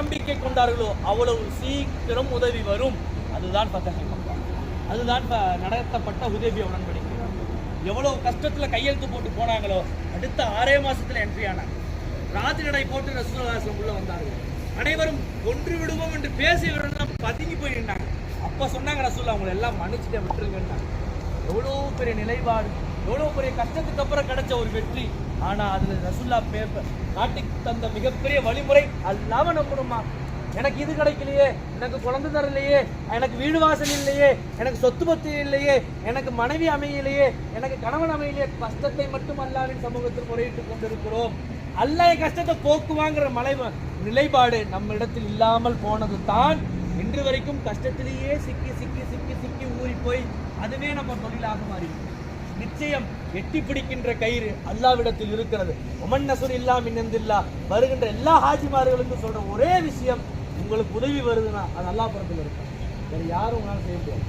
நம்பிக்கை கொண்டார்களோ அவ்வளவு சீக்கிரம் உதவி வரும். அதுதான் பத்தகை அதுதான் நடத்தப்பட்ட உதவி உடன்படிக்கை எவ்வளவு கஷ்டத்தில் கையெழுத்து போட்டு போனாங்களோ அடுத்த ஆறே மாசத்துல என்ட்ரி ஆனாங்க. ராத்திரி நடை போட்டு ரசூலாசம் உள்ள வந்தார்கள். அனைவரும் கொன்று விடுவோம் என்று பேசியவர்கள் பதுங்கி போயிருந்தாங்க அப்ப சொன்னாங்க ரசூல் அவங்களை எல்லாம் மன்னிச்சுட்டு விட்டுருங்கன்னாங்க எவ்வளோ பெரிய நிலைப்பாடு எவ்வளோ பெரிய கஷ்டத்துக்கு அப்புறம் கிடைச்ச ஒரு வெற்றி. ஆனா அதுல ரசுல்லா பேப்பர் நாட்டுக்கு தந்த மிகப்பெரிய வழிமுறை அல்லாம நம்பணுமா எனக்கு இது கிடைக்கலையே எனக்கு குழந்தை தரலையே எனக்கு வீடு வாசல் இல்லையே எனக்கு சொத்து பத்து இல்லையே எனக்கு மனைவி அமையலையே எனக்கு கணவன் அமையலையே கஷ்டத்தை மட்டும் அல்லாவின் சமூகத்தில் முறையிட்டுக் கொண்டிருக்கிறோம். அல்ல கஷ்டத்தை போக்குவாங்கிற மலை நிலைப்பாடு நம்ம இடத்தில் இல்லாமல் போனது தான் இன்று வரைக்கும் கஷ்டத்திலேயே சிக்கி சிக்கி சிக்கி சிக்கி ஊறி போய் அதுவே நம்ம தொழிலாக மாறி நிச்சயம் எட்டி பிடிக்கின்ற கயிறு அல்லாவிடத்தில் இருக்கிறது. ஒமன் நசுர் இல்லா மின்னந்தில்லா வருகின்ற எல்லா ஹாஜிமார்களுக்கும் சொல்ற ஒரே விஷயம் உங்களுக்கு உதவி வருதுன்னா அது அல்லா புறத்தில் இருக்கு? வேற யாரும் உங்களால் செய்ய முடியாது.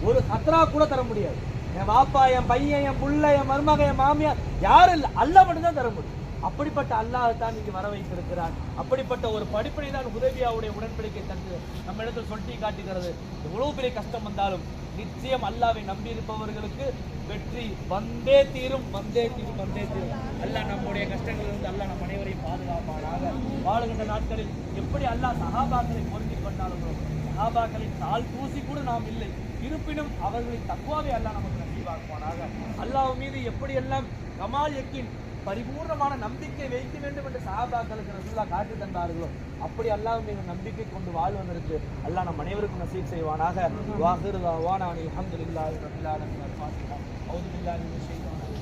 ஒரு சத்ரா கூட தர முடியாது. என் பாப்பா என் பையன் என் புள்ள என் மருமக என் மாமியார் யாரும் இல்லை. அல்ல மட்டும்தான் தர முடியும். அப்படிப்பட்ட அல்லாஹ் தான் இங்கு வர வைத்திருக்கிறார். அப்படிப்பட்ட ஒரு படிப்பினை தான் உதவியாவுடைய உடன்படிக்கை தந்து நம்ம இடத்தில் சொல்லி காட்டுகிறது. எவ்வளவு பெரிய கஷ்டம் வந்தாலும் நிச்சயம் அல்லாவை நம்பி இருப்பவர்களுக்கு வெற்றி வந்தே தீரும் வந்தே தீரும் வந்தே தீரும். அல்லாஹ் நம்முடைய கஷ்டங்களிலிருந்து அல்லாஹ் நம் அனைவரையும் பாதுகாப்பானாக. வாழுகின்ற நாட்களில் எப்படி அல்லாஹ் சஹாபாக்களை பொருந்தி கொண்டார்களோ சஹாபாக்களின் கால் பூசி கூட நாம் இல்லை. இருப்பினும் அவர்களின் தக்குவாவை அல்லாஹ் நமக்கு நம்பிவாக்குவானாக அல்லாஹ் மீது எப்படியெல்லாம் கமால் எக்கின் பரிபூர்ணமான நம்பிக்கை வைக்க வேண்டும் என்று சஹாபாக்களுக்கு ரசூல்லா காட்டி தந்தார்களோ அப்படி அல்லாஹ் மீது நம்பிக்கை கொண்டு வாழ்வதற்கு அல்லாஹ் நம் அனைவருக்கும் நசீப் செய்வானாக. வாஹிரு தாவானா அல்ஹம்துலில்லாஹி ரப்பில் ஆலமீன். அல்-ஃபாத்திஹா அவுது பில்லாஹி மினஷ் ஷைத்தானிர்